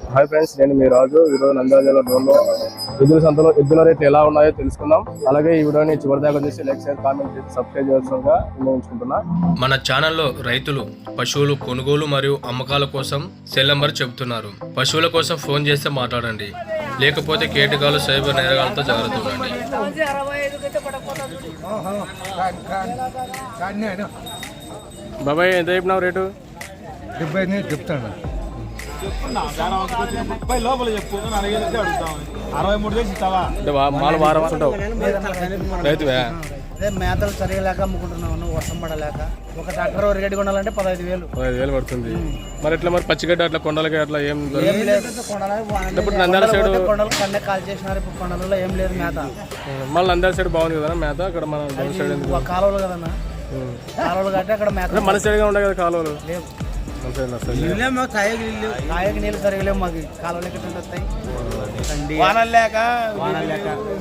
Hi friends నేను మీ రాజు. ఈరోజు నంద్యాల జిల్లా డోన్లో ఎద్దుల సంతలో ఎద్దుల రేట్లు ఎలా ఉన్నాయో తెలుసుకుందాం. అలాగే ఈ వీడియోని చివరి దాకా చూసి లైక్ షేర్ కామెంట్ చేసి సబ్స్క్రైబ్ చేయాల్సిందిగా నిర్ణయించుకుంటున్నా మన ఛానల్లో రైతులు పశువులు కొనుగోలు మరియు అమ్మకాల కోసం సెల్ నంబర్ చెబుతున్నారు. పశువుల కోసం ఫోన్ చేస్తే మాట్లాడండి. లేకపోతే కేటగాలు సైబర్ నేరగాలతో జాగ్రత్త ఉండండి. బాబాయ్ ఎంత చెప్పినావు రేటు? డెబ్బై చెప్తాను. ముప్పై లోపల చెప్పు. అడిగేది అరవై మూడు వేసి ఇస్తావా? అంటే వా- మాలు వారం ఉంటావు రైతువే? అదే మేతలు సరిగా లేక అమ్ముకుంటున్నాను వర్షం పడలేక. ఒక ట్రాక్టర్ ఒక రేటు కొనాలంటే పదహైదు వేలు. పదహైదు వేలు పడుతుంది. మరి ఎట్లా మరి పచ్చిగడ్డ అట్లా కొండలకి అట్లా ఏం లేదు. ఇప్పుడు నంద్యాల సైడు- కొండలు కన్నే కాల్ చేసినారు. ఇప్పుడు కొండలలో ఏం లేదు మేత. మళ్ళీ నంద్యాల సైడ్ బాగుంది కదా మేత? అక్కడ మన సైడ్ కాలువలు కదన్నా. కాలువలు కట్టి అక్కడ మేత మన సైడ్గా ఉండే కదా కాలువలు? లేవు. మన సైడ్ వస్తాయి కాయకి నీళ్ళు సరిగా లేవు మాకు కాలువలు ఎక్కడ వస్తాయి. వానలు లేక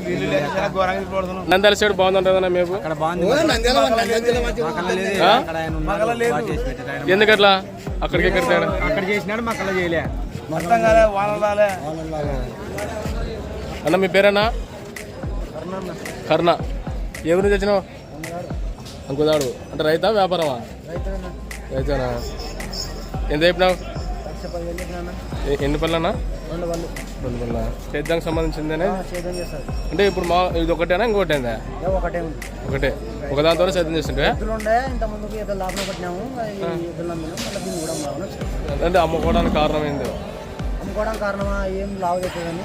వీళ్ళు లేక చాలా ఘోరంగా పడుతున్నాం నంద్యాల సైడ్ బాగుందంటుందన్నా మేము ఎందుకట్లా అక్కడికి ఎక్కడ అక్కడ చేసినాడు మాకు అలా చేయలే. మొత్తం కదా వానలు రాలే. అన్న మీ పేరన్నా? కర్ణ. ఎవరిని తెచ్చినావు? అంకుదాడు అంటే రైతా వ్యాపారమా? రైతేనా? ఎంత చెప్పినావు? ఎన్ని పళ్ళన్నా? రెండు పళ్ళ. సేద్యానికి సంబంధించిందేనే? అంటే ఇప్పుడు మా ఇది ఒకటేనా ఇంకోటేందా? ఏదో ఒకటే ఒకటే. ఒక దాంతో సేద్యం చేస్తుంటే? లాభం అంటే అమ్ముకోవడానికి కారణం ఏంది? అమ్ముకోవడం కారణమా ఏం లావు అవుతుందని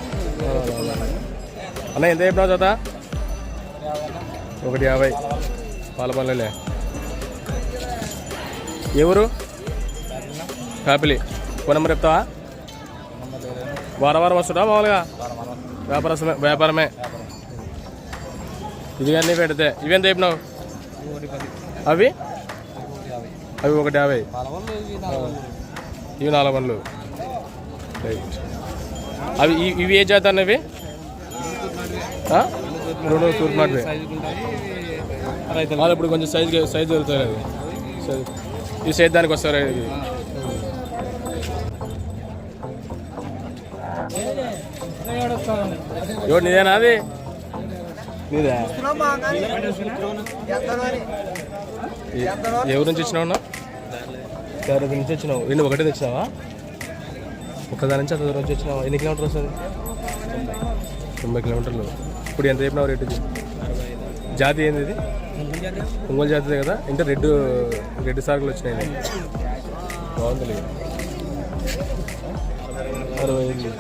అన్న ఎంత చెప్పినావు జత ఒకటి యాభై. పాల పల్లెలే ఎవరు? కాపిలి ఫోన్ నెంబర్ చెప్తావా? వారం వారం వస్తుందా మామూలుగా? వ్యాపారమే వ్యాపారమే. ఇది అన్నీ పెడితే ఇవి ఎంత చెప్పినావు? అవి? అవి ఒకటి యాభై. ఇవి నాలుగు వందలు. రైట్. అవి ఇవి- ఇవి ఏ జాతి అన్నవి రెండు తూర్పు వాళ్ళు ఇప్పుడు కొంచెం సైజు సైజ్ దొరుకుతాయి అది సైజ్. ఈ సైజ్ దానికి వస్తారు చూడు నీదేనా అది? నీదే? ఎవరి నుంచి వచ్చినావు అన్న? నుంచి వచ్చినావు రెండు ఒకటే తెచ్చినావా? ఒకదాని నుంచి అంత దూరం నుంచి వచ్చినావా ఎన్ని కిలోమీటర్లు వస్తుంది? తొంభై కిలోమీటర్లు. ఇప్పుడు ఎంత చెప్పినావు రేటు జాతి ఏంది ఇది? ఒంగోలు జాతిదే కదా? ఇంకా రెడ్ రెడ్ సార్కులు వచ్చినాయి బాగుంది అరవై ఐదు.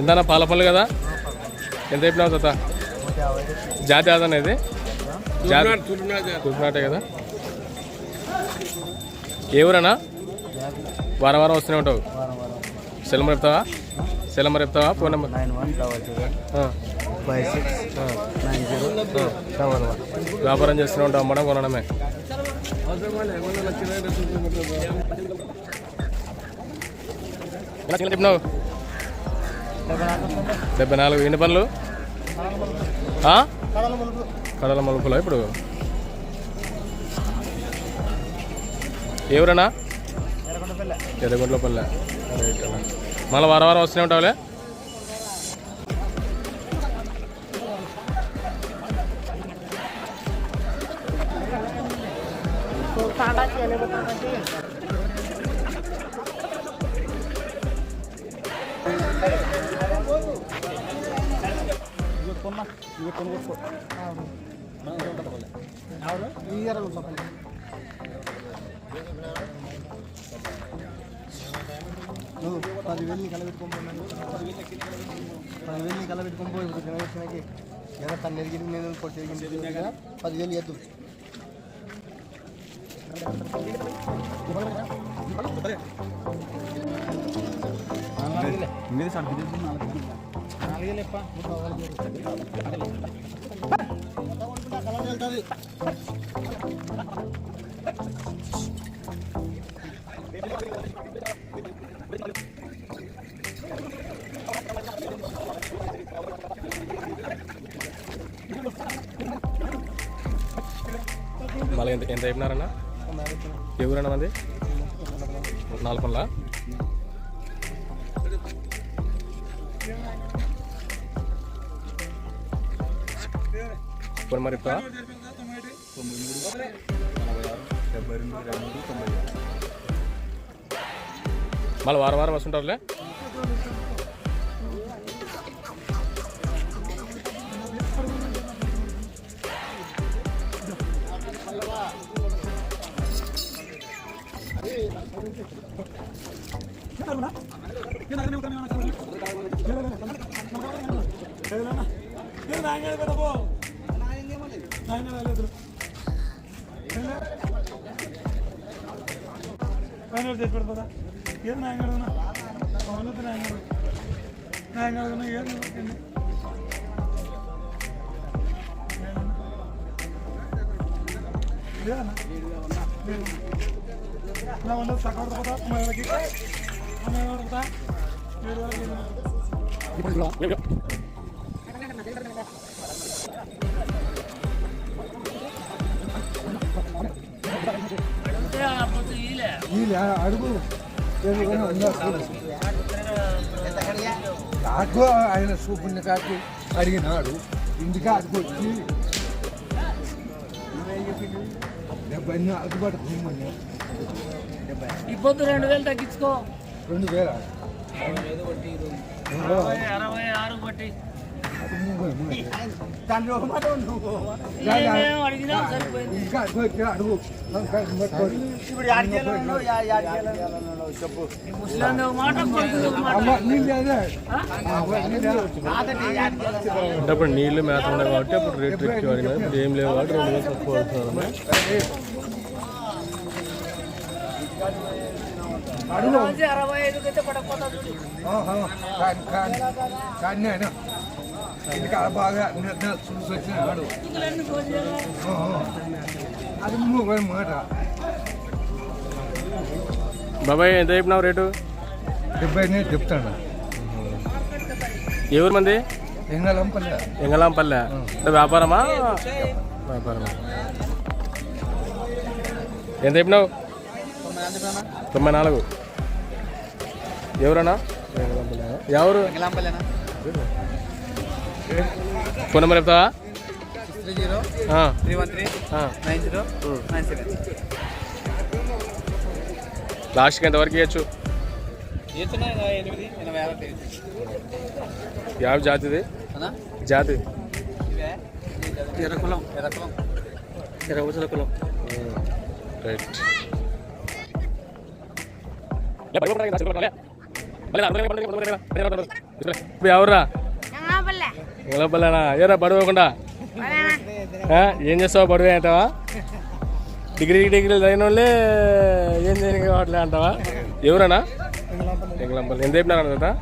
ఎంతనా పాల పళ్ళు కదా? ఎంత చెప్పినావు తాత? జాతి అదన్న ఇది? తూర్పునాటే కదా? ఏ ఊరన్నా? వారం వారం వస్తూనే ఉంటావు. సెల్ నెంబర్ చెప్తావా? సెల్ నెంబర్ చెప్తావా? Phone number? వ్యాపారం చేస్తూనే ఉంటావు అమ్మడం కొనడమే. చెప్పినావు? డెబ్బై నాలుగు. ఎన్ని పనులు? కడల మలుపులో ఇప్పుడు? ఎవరన్నా? ఎర్రగొండల పల్లె రైట్ అన్న. మళ్ళీ వారం వారం వస్తూనే ఉంటావులే? పదివేలు కలబెట్టుకోమన్నాను పదివేలు కలబెట్టుకోబో ఇప్పుడు జనరేషన్కి ఏదో తను ఎరిగింది నేను కొట్టి ఎరిగింది పదివేలు ఎద్దు ఇవ్వాలి ఇది సబ్జెక్ట్ నాలుగే. లేప మళ్ళీ ఎంత ఎంత ఎవరన్నా మంది? నాలుగు పనులా? ఇప్పుడు మరి ఇప్పుడు మళ్ళీ వారం వారం వస్తుంటారులే అడుగు కాకు ఆయన చూపున్న కాకు అడిగినాడు ఇంటికి అడుగు వచ్చి డెబ్బై నాలుగు పడుతుంది ఇబ్బంది రెండు వేలు తగ్గించుకో రెండు వేల అరవై ఆరు బట్టి ఇంకా ఏం అడిగినా సరిపోయింది అడుగు. వచ్చి అడుగు ఇప్పుడు యాడ్ చేయాలన్నాడు యాడ్ చేయాలన్నాడు చెప్పు ముసలాంది ఒక మాట కొడుకు ఒక మాట అమ్మ నీళ్ళు అదే కాదండి యాడ్ చేయాలన్నాడు అంటే అప్పుడు నీళ్ళు మేత ఉన్నాయి కాబట్టి అప్పుడు రేట్ ఎక్కువ అడిగినారు ఇప్పుడు ఏం లేవు కాబట్టి రెండు వేలు తక్కువ అవుతున్నారు అడుగు మంచి అరవై ఐదుకి అయితే కానీ ఆయన బాగా చూసి. అది మాట. బాబాయ్ ఎంత చెప్పినావు రేటు? డెబ్బై నేను చెప్తాను. ఎవరు మంది? ఎంగలంపల్లె ఎంగలాంపల్లె అంటే వ్యాపారమా? వ్యాపారమా? ఎంత చెప్పినావు? తొంభై నాలుగు. ఎవరన్నా? ఎవరు? ఫోన్ నెంబర్ చెప్తావా? Three zero three one three ఆ. నైన్ జీరో నైన్ సెవెన్ లాస్ట్కి ఎంతవరకు ఇవ్వచ్చు యావ జాతిది? జాతి. ఎర్రకులం ఎర్రకులం ఎర్రకుల కులం. రైట్. ఎవర్రా? ఎంగళపల్లెనా ఏరా పడవకుండా ఏం చేస్తావు పడవే అంటావా? డిగ్రీ డిగ్రీలు చదివిన వాళ్ళే ఏం చేయని కావట్లే అంటావా? ఎవరన్నా? ఎంగళంపల్లి ఎంత చెప్పినారా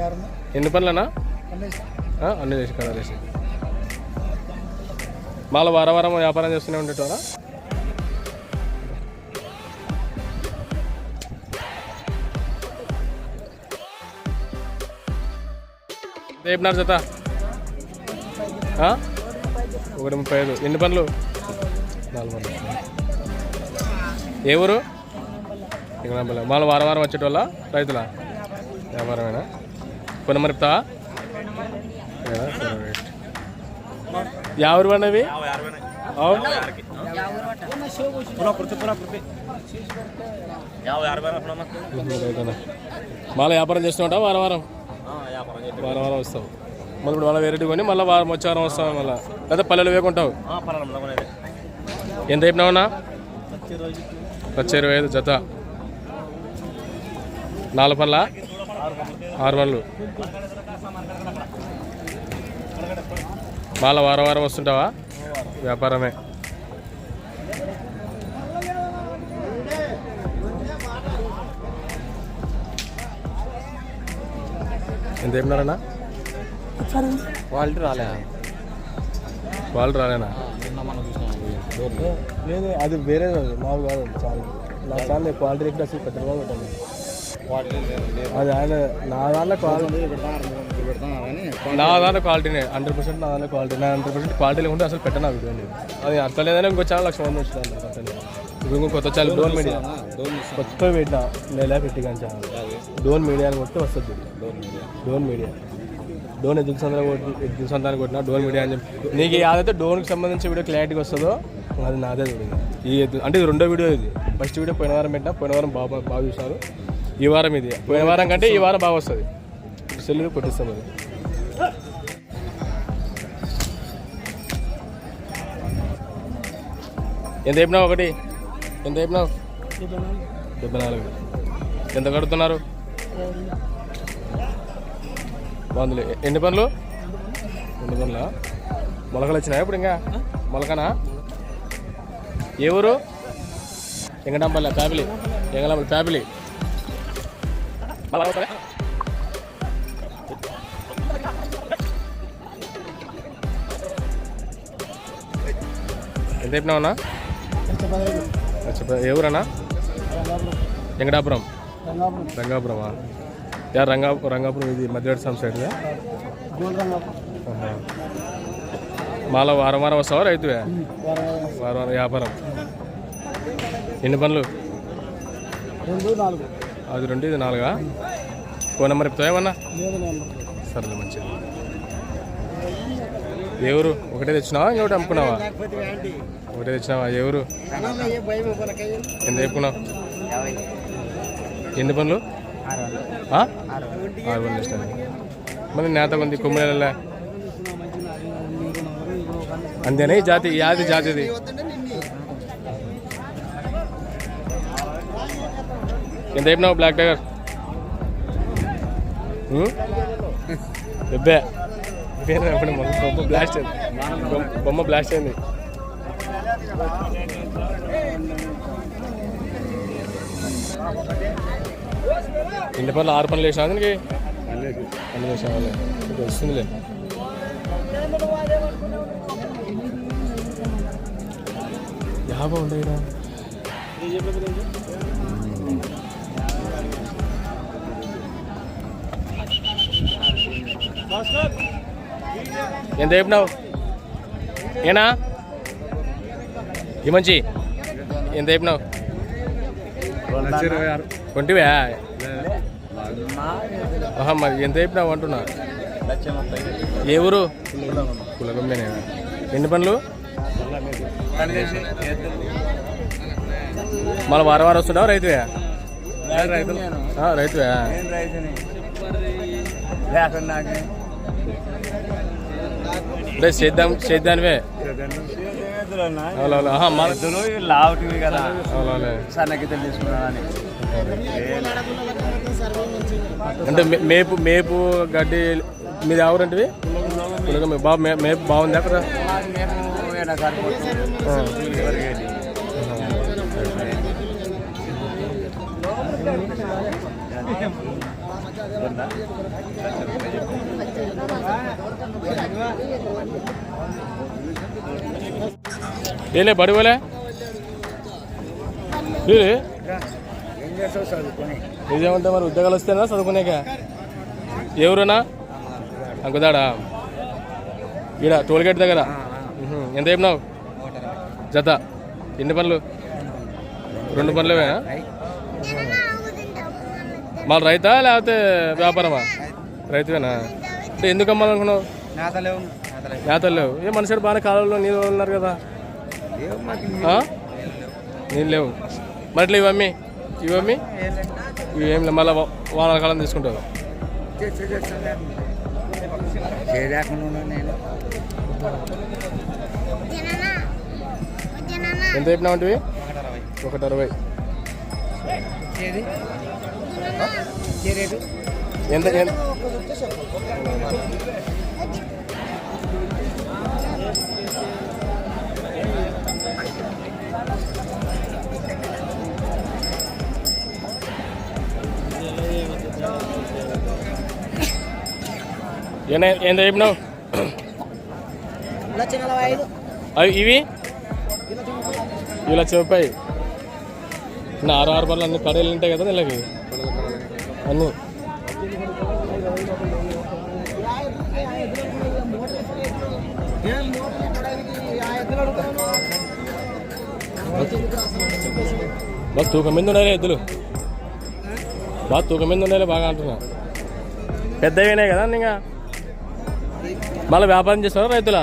ఆరు ఎన్ని పనులనా అన్ని చేసి కదా చేసి మళ్ళీ వారం వారం వ్యాపారం చేస్తూనే ఉండేటోరా రేపున్నారు జత? ఒకటి ముప్పై ఐదు. ఎన్ని పనులు నాలుగు పనులు ఏ ఊరు? ఇంకనంపల్లి మళ్ళీ వారం వారం వచ్చేటోళ్ళ? రైతుల? వ్యాపారమేనా? కొన్ని? సరే, రైట్. యా ఊరు మళ్ళీ వ్యాపారం చేస్తుంటా వారం వారం. వారం వారం వస్తావు మళ్ళీ ఇప్పుడు మళ్ళీ వేరే కొని మళ్ళీ వారం వచ్చే వారం వస్తావు మళ్ళీ. లేదా పల్లెలు వేకుంటావు ఎంత చెప్పినావన్నా వచ్చే ఇరవై ఐదు జత. నాలుగు పనుల ఆరు పనులు మళ్ళీ వారం వారం వస్తుంటావా? వ్యాపారమే. ఎంత చెప్పినారన్నా క్వాలిటీ రాలే. వాళ్ళు రాలేనా? లేదు అది వేరే మాకు కాదు చాలా. నా చాలా క్వాలిటీ రేట్ అసలు పెద్ద బాగా పెట్టండి. అది ఆయన నా దాంట్లో క్వాలిటీ నా దాంట్లో క్వాలిటీనే హండ్రెడ్ పర్సెంట్ నా దాంట్లో క్వాలిటీ నా హండ్రెడ్ పర్సెంట్ క్వాలిటీ లేకుంటే అసలు పెట్టను వీడియో నేను. అది అట్లా లేదని ఇంకో ఛానల్ లక్ష మంది అట్లనే ఇప్పుడు ఇంకో కొత్త ఛానల్ డోన్ మీడియా కొత్త పెట్టిన నెల పెట్టి కానీ ఛానల్. డోన్ మీడియా అని కొట్టి వస్తుంది. డోన్ మీడియా. డోన్ ఎదుగు సంతానం సంతానం కొట్టినా డోన్ మీడియా అని చెప్పి నీకు ఏదైతే డోన్కి సంబంధించి వీడియో క్లారిటీగా వస్తుందో అది నాదే చూడండి ఈ అంటే ఇది రెండో వీడియో ఇది. ఫస్ట్ వీడియో పోయిన వారం పెట్టినా పోయిన వారం బాగా బాగా చూసారు ఈ వారం ఇది. పోయిన వారం కంటే ఈ వారం బాగా వస్తుంది. సెల్ కొట్టిస్తాం అది. ఎంత చెప్పినావు ఒకటి? ఎంత చెప్పినావు? డెబ్బై నాలుగు. ఎంత కడుతున్నారు? ఎ- ఎన్ని పనులు రెండు పనుల మొలకలు వచ్చినాయా ఇప్పుడు ఇంకా? మొలకనా? ఏ ఊరు? ఎంగడంపల్లి ఫ్యామిలీ. ఫ్యామిలీ. మళ్ళా వస్తారా? ఎంత చెప్పినావన్నా చెప్ప- ఏ ఊరన్నా? వెంకటాపురం. రంగాపురమా? యా రంగా రంగాపురం ఇది మధ్యవాడ సాం సైడ్ మాలో వారం వారం వస్తావా రైతువే? వారం వారం వ్యాపారం. ఎన్ని పనులు? అది రెండు ఇది నాలుగా? ఫోన్ నెంబర్ చెప్తావా ఏమన్నా? సరేలే మంచిది. ఏ ఊరు? ఒకటే తెచ్చినావా ఇంకొకటి అమ్ముకున్నావా? ఒకటే తెచ్చినావా? ఏ ఊరు? ఎంత చెప్పుకున్నావు ఎన్ని పనులు? ఆరు పనులు ఇస్తాను మరి నేత కొంది కుమ్మిళ్ళ అంతేనా? ఈ జాతి యాది ఆది జాతిది. ఎంత చెప్పినావు బ్లాక్ టైగర్? పెబ్బే పేరు అప్పుడు బొమ్మ బ్లాస్ట్ అయింది. బొమ్మ- బొమ్మ బ్లాస్ట్ అయింది. ఇంటి పనులు ఆరు పనులు వేసినా దీనికి? పనులు వేసినా వస్తుందిలే. యాభై ఉంటాయి ఎంత చెప్పినావు ఏనా? ఈ మంచి ఎంత చెప్పినావు కొంటివా? మరి ఎంత చెప్పినావు అంటున్నా? ఏ ఊరు? కులగమ్మేనే ఎన్ని పనులు మళ్ళీ వారం వారం వస్తున్నావు రైతువే? రైతువే. అంటే చేద్దాం చేద్దానివే. అవునవును. ఆహా మన లావుటివి కదా. సన్నకి తెలుసుకున్నాను అంటే మేపు మేపు గడ్డి మీది ఎవరంటివి బాబు మే- మేపు బాగుంది అక్కడ? ఏలే బడివలే ఏ నిజేమంటే మరి ఉద్యోగాలు వస్తేనా చదువుకునేక? ఎవరునా అంకుదాడా? ఈడ టోల్గేట్ దగ్గర. ఎంత చెప్పినావు? జత. ఎన్ని పనులు? రెండు పనులేవేనా మళ్ళీ రైతా. లేకపోతే వ్యాపారమా? రైతువేనా? అంటే ఎందుకు అమ్మాలనుకున్నావు? నేతలు లేవు ఏ మనిషి బాగానే కాలంలో నీళ్ళు ఉన్నారు కదా? నీళ్ళు. లేవు. మరి ఇట్లా ఇవమ్మి ఇవమ్మి ఇవి ఏం లేవు మళ్ళీ వానాకాలం తీసుకుంటావు నేను. ఎంత చెప్పినావు ఒకటి అరవై. ఎంత? ఎంత ఎంత చెప్పినావు? అవి ఇవి? ఇలా చెప్పాయి నా ఆరు ఆరు పనులు అన్ని కడలు ఉంటాయి కదా వీళ్ళకి అన్నీ. ఏం బాగా తూకం మీద ఉన్నారే ఎద్దులు. బాగా తూకం మీద ఉన్నారే బాగా అంటున్నా. పెద్దవినాయి కదా ఇంకా? మళ్ళీ వ్యాపారం చేస్తారా రైతులా?